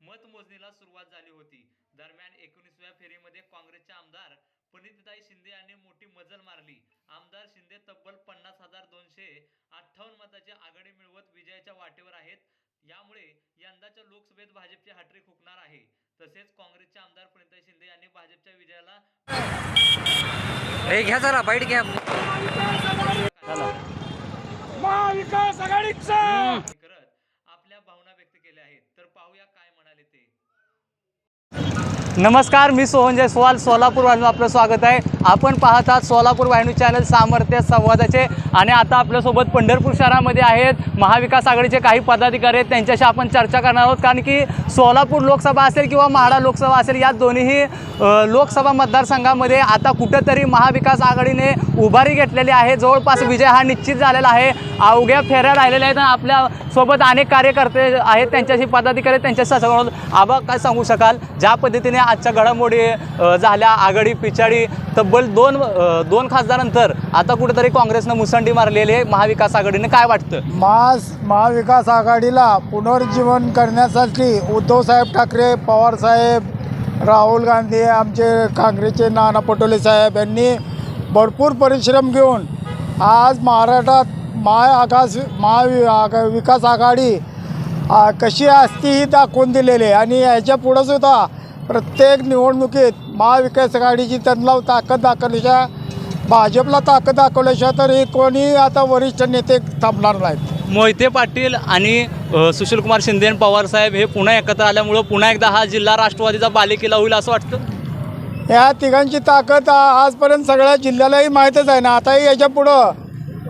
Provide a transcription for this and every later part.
मतमोजणीला सुरुवात झाली होती. दरम्यान एकोणीसव्या फेरीमध्ये काँग्रेसचे आमदार पुनीतताई शिंदे यांनी मोठी मजल मारली. आमदार शिंदे तब्बल पन्नास हजार दोनशे अठ्ठावन्न मताची आघाडी मिळवत विजयाच्या वाटेवर आहेत. यामुळे यंदाच्या लोकसभेत भाजपची हॅट्रिक हुकणार आहे. तसेच काँग्रेसचे आमदार पुनीताई शिंदे यांनी भाजपच्या विजयाला घ्या जरा बाईट घ्या. महाविकास आघाडीचा! आहेत. तर पाहूया काय म्हणाले ते. नमस्कार मी सोहन जयस्वाल सोलापूर वाहिनी आपलं स्वागत आहे. आपण पाहत आहात सोलापूर वाहिनी चॅनल सामर्थ्य संवादाचे. आणि आता आपल्यासोबत पंढरपूर शहरामध्ये आहेत महाविकास आघाडीचे काही पदाधिकारी आहेत. त्यांच्याशी आपण चर्चा करणार आहोत. कारण की सोलापूर लोकसभा असेल किंवा म्हाडा लोकसभा असेल या दोन्हीही लोकसभा मतदारसंघामध्ये आता कुठंतरी महाविकास आघाडीने उभारी घेतलेली आहे. जवळपास विजय हा निश्चित झालेला आहे. अवघ्या फेऱ्या राहिलेल्या आहेत आणि आपल्यासोबत अनेक कार्यकर्ते आहेत. त्यांच्याशी पदाधिकारी त्यांच्याशी सगळं आबा काय सांगू शकाल? ज्या पद्धतीने आजच्या घडामोडी झाल्या आघाडी पिछाडी तब्बल दोन दोन खासदारानंतर आता कुठेतरी काँग्रेसनं मुसंडी मारलेली आहे महाविकास आघाडीने. काय वाटतं? महास महाविकास आघाडीला पुनर्जीवन करण्यासाठी उद्धवसाहेब ठाकरे पवारसाहेब राहुल गांधी आमचे काँग्रेसचे नाना पटोले साहेब यांनी भरपूर परिश्रम घेऊन आज महाराष्ट्रात महाआकाश महावि आगा- विकास आघाडी कशी असती ही दाखवून दिलेली आहे. आणि याच्या पुढंसुद्धा प्रत्येक निवडणुकीत महाविकास आघाडीची त्यांना ताकद दाखवल्याशिवाय भाजपला ताकद दाखवल्याशिवाय तर हे कोणी आता वरिष्ठ नेते थांबणार नाहीत. मोहिते पाटील आणि सुशीलकुमार शिंदे आणि पवार साहेब हे पुन्हा एकत्र आल्यामुळं पुन्हा एकदा हा जिल्हा राष्ट्रवादीचा बालेकिल्ला होईल असं वाटतं? या तिघांची ताकद आ- आजपर्यंत सगळ्या जिल्ह्यालाही माहीतच आहे ना. आताही याच्या पुढं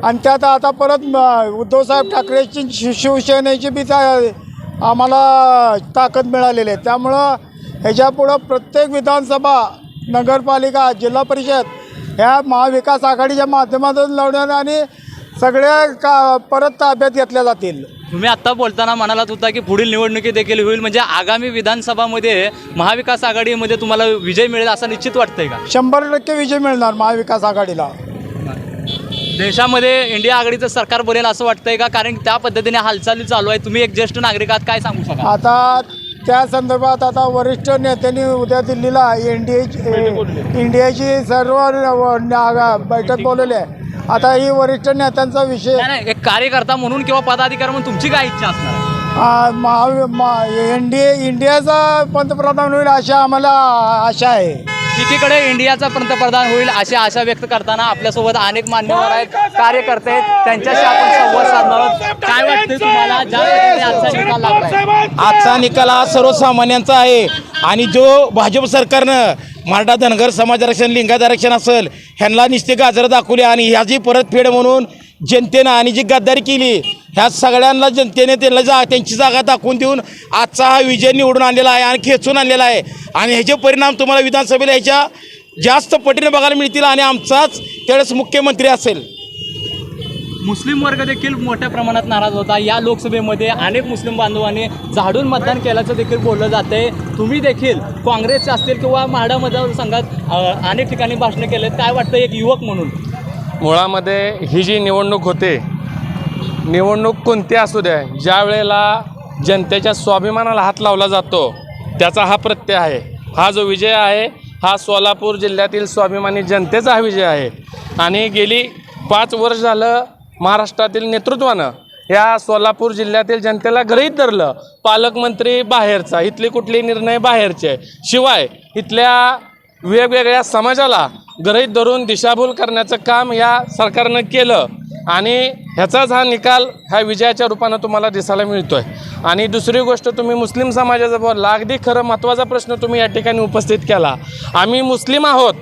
आणि त्यात आता परत म, उद्धवसाहेब ठाकरेची शि शिवसेनेची बी त्या आम्हाला ताकद मिळालेली आहे. त्यामुळं ह्याच्या पुढं प्रत्येक विधानसभा नगरपालिका जिल्हा परिषद ह्या महाविकास आघाडीच्या माध्यमातून लढवण्यात आणि सगळ्या का परत ताब्यात घेतल्या जातील. तुम्ही आत्ता बोलताना म्हणालात होता की पुढील निवडणुकी देखील होईल म्हणजे आगामी विधानसभामध्ये महाविकास आघाडीमध्ये तुम्हाला विजय मिळेल असं निश्चित वाटतंय का? शंभर टक्के विजय मिळणार महाविकास आघाडीला. देशामध्ये इंडिया आघाडीचं सरकार बनेल असं वाटतंय का? कारण त्या पद्धतीने हालचाली चालू आहे तुम्ही एक ज्येष्ठ नागरिक आहात काय सांगू शकाल? आता त्या संदर्भात आता वरिष्ठ नेत्यांनी उद्या दिल्लीला एन डी इंडियाची सर्व बैठक बोलवली आहे. आता ही वरिष्ठ नेत्यांचा विषय एक कार्यकर्ता म्हणून किंवा पदाधिकारी म्हणून तुमची काय इच्छा असणार आहे? एन डी इंडियाचा पंतप्रधान होईल अशी आम्हाला आशा आहे. एकीकडे इंडियाचा पंतप्रधान होईल अशी आशा व्यक्त करताना आपल्यासोबत अनेक मान्यवर आहेत कार्यकर्ते आहेत. त्यांच्याशी आपण संवाद साधणार आहोत. काय वाटतं तुम्हाला? ज्या पद्धतीने आजचा निकाल लागलाय? आजचा निकाल हा सर्वसामान्यांचा आहे. आणि जो भाजप सरकारनं मराठा धनगर समाज आरक्षण लिंगात आरक्षण असेल ह्यांना निश्चित गाजर दाखवली आणि ह्याची परतफेड म्हणून जनतेनं आणि जी गद्दारी केली ह्या सगळ्यांना जनतेने त्यांना जा त्यांची जागा दाखवून देऊन आजचा हा विजय निवडून आणलेला आहे आणि खेचून आणलेला आहे. आणि ह्याचे परिणाम तुम्हाला विधानसभेला ह्याच्या जास्त पटीने बघायला मिळतील आणि आमचाच त्यावेळेस मुख्यमंत्री असेल. मुस्लिम वर्ग देखील मोठ्या प्रमाणात नाराज होता. या लोकसभेमध्ये अनेक मुस्लिम बांधवांनी झाडून मतदान केल्याचं देखील बोललं जाते तुम्ही देखील काँग्रेसचे असतील किंवा म्हाडा मतदारसंघात अनेक ठिकाणी भाषणं केले काय वाटतं एक युवक म्हणून? मुळामध्ये ही जी निवडणूक होते निवडणूक कोणती असू द्या ज्या वेळेला जनतेच्या स्वाभिमानाला हात लावला जातो त्याचा हा प्रत्यय आहे. हा जो विजय आहे हा सोलापूर जिल्ह्यातील स्वाभिमानी जनतेचा हा विजय आहे. आणि गेली पाच वर्ष झालं महाराष्ट्रातील नेतृत्वानं या सोलापूर जिल्ह्यातील जनतेला गृहीत धरलं पालकमंत्री बाहेरचा इथले कुठले निर्णय बाहेरचे. शिवाय इथल्या वेगवेगळ्या समाजाला गृहीत धरून दिशाभूल करण्याचं काम या सरकारनं केलं. आणि ह्याचाच हा निकाल ह्या विजयाच्या रूपानं तुम्हाला दिसायला मिळतोय. आणि दुसरी गोष्ट तुम्ही मुस्लिम समाजाचा बोलला अगदी खरं महत्त्वाचा प्रश्न तुम्ही या ठिकाणी उपस्थित केला. आम्ही मुस्लिम आहोत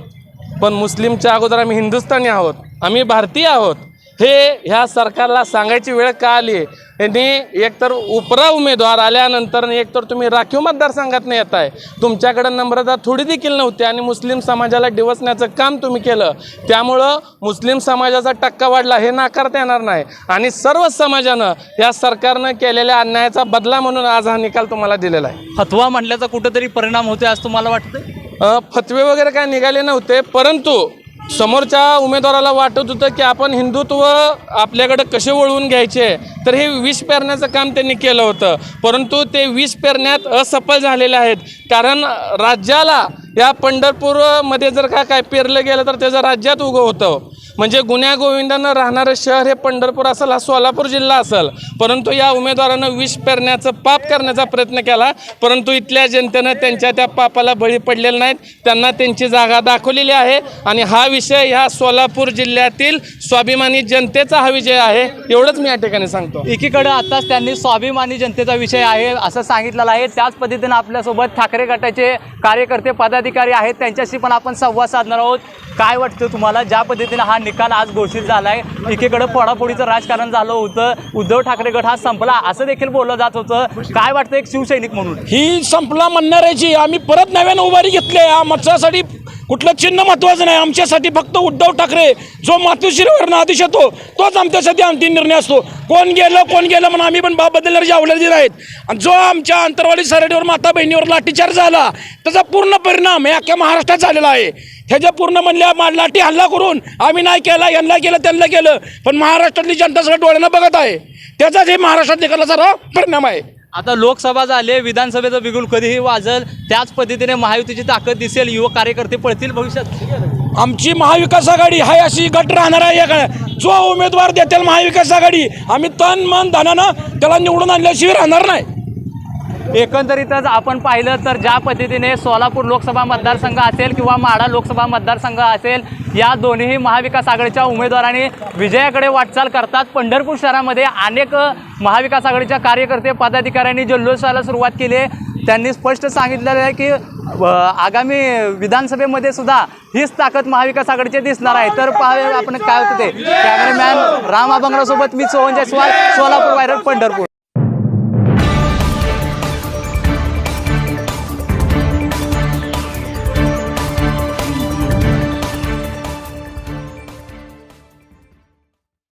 पण मुस्लिमच्या अगोदर आम्ही हिंदुस्थानी आहोत. आम्ही भारतीय आहोत. हे ह्या सरकारला सांगायची वेळ का आली? यांनी एकतर उपरा उमेदवार आल्यानंतर एकतर तुम्ही राखीव मतदारसंघात येत आहे तुमच्याकडं नम्रता थोडी देखील नव्हती आणि मुस्लिम समाजाला डिवसण्याचं काम तुम्ही केलं. त्यामुळं मुस्लिम समाजाचा टक्का वाढला हे नाकारता येणार नाही. आणि सर्व समाजानं या सरकारनं केलेल्या अन्यायाचा बदला म्हणून आज हा निकाल तुम्हाला दिलेला आहे. फतवा म्हणल्याचा कुठंतरी परिणाम होतोय असं तुम्हाला वाटतं फतवे वगैरे काय निघाले नव्हते परंतु समोरच्या उमेदवाराला वाटत होतं की आपण हिंदुत्व आपल्याकडे कसे वळवून घ्यायचे? तर हे विष पेरण्याचं काम त्यांनी केलं होतं. परंतु ते विष पेरण्यात असफल झालेले आहेत. कारण राज्याला या पंढरपूरमध्ये जर का काय पेरलं गेलं तर त्याचं राज्यात उगं होतं. म्हणजे गुन्ह्या गोविंदानं राहणारं शहर हे पंढरपूर असेल हा सोलापूर जिल्हा असेल. परंतु या उमेदवारानं विष पेरण्याचं पाप करण्याचा प्रयत्न केला. परंतु इथल्या जनतेनं त्यांच्या त्या पापाला बळी पडलेले नाहीत. त्यांना त्यांची जागा दाखवलेली आहे. आणि हा विषय ह्या सोलापूर जिल्ह्यातील स्वाभिमानी जनतेचा हा विजय आहे. एवढंच मी या ठिकाणी सांगतो. एकीकडे आताच त्यांनी स्वाभिमानी जनतेचा विषय आहे असं सांगितलेलं आहे. त्याच पद्धतीनं आपल्यासोबत ठाकरे गटाचे कार्यकर्ते पदाधिकारी आहेत. त्यांच्याशी पण आपण संवाद साधणार आहोत. काय वाटतं तुम्हाला? ज्या पद्धतीनं हा निकाल आज घोषित झाला आहे एकीकडे फोडाफोडीचं राजकारण झालं होतं. उद्धव ठाकरे गट हा संपला. असं देखील बोललं जात होतं. काय वाटतं एक शिवसैनिक म्हणून? ही संपला म्हणणाऱ्याची आम्ही परत नव्यानं उभारी घेतली आहे. आमच्यासाठी कुठलं चिन्ह महत्त्वाचं नाही. आमच्यासाठी फक्त उद्धव ठाकरे जो मातोश्रीवरनं आदेश येतो तोच आमच्यासाठी अंतिम निर्णय असतो. कोण गेलं कोण गेलं म्हणून आम्ही पण बाप बदलणारे आवडलेले आहेत. आणि जो आमच्या अंतरवाडी सरडीवर माता बहिणीवर लाठीचार झाला त्याचा पूर्ण परिणाम हे अख्ख्या महाराष्ट्रात झालेला आहे. ह्याच्या पूर्ण म्हणल्या लाठी हल्ला करून आम्ही नाही केला यांना केलं त्यांना केलं पण महाराष्ट्रातली जनता सगळं डोळ्यानं बघत आहे. त्याचाच हे महाराष्ट्रात निघाला सारा परिणाम आहे. आता लोकसभा झाले विधानसभेचं बिगुल कधीही वाजल त्याच पद्धतीने महायुतीची ताकद दिसेल युवक कार्यकर्ते पळतील भविष्यात. आमची महाविकास आघाडी हाय अशी गट राहणार आहे. जो उमेदवार देतील महाविकास आघाडी. आम्ही तन मन धनानं त्याला निवडून आणल्याशिवाय राहणार नाही. एकंदरीतच आपण पाहिलं तर ज्या पद्धतीने सोलापूर लोकसभा मतदारसंघ असेल किंवा माढा लोकसभा मतदारसंघ असेल या दोन्ही महाविकास आघाडीच्या उमेदवारांनी विजयाकडे वाटचाल करतात. पंढरपूर शहरामध्ये अनेक महाविकास आघाडीच्या कार्यकर्ते पदाधिकाऱ्यांनी जल्लोषाला सुरुवात केली आहे. त्यांनी स्पष्ट सांगितलेलं आहे की आगामी विधानसभेमध्ये सुद्धा हीच ताकद महाविकास आघाडीची दिसणार आहे. तर पाहूया आपण काय होतं ते. कॅमेरामॅन राम अभंगरासोबत मी सोहन जयस्वाल सोलापूर वायरल पंढरपूर.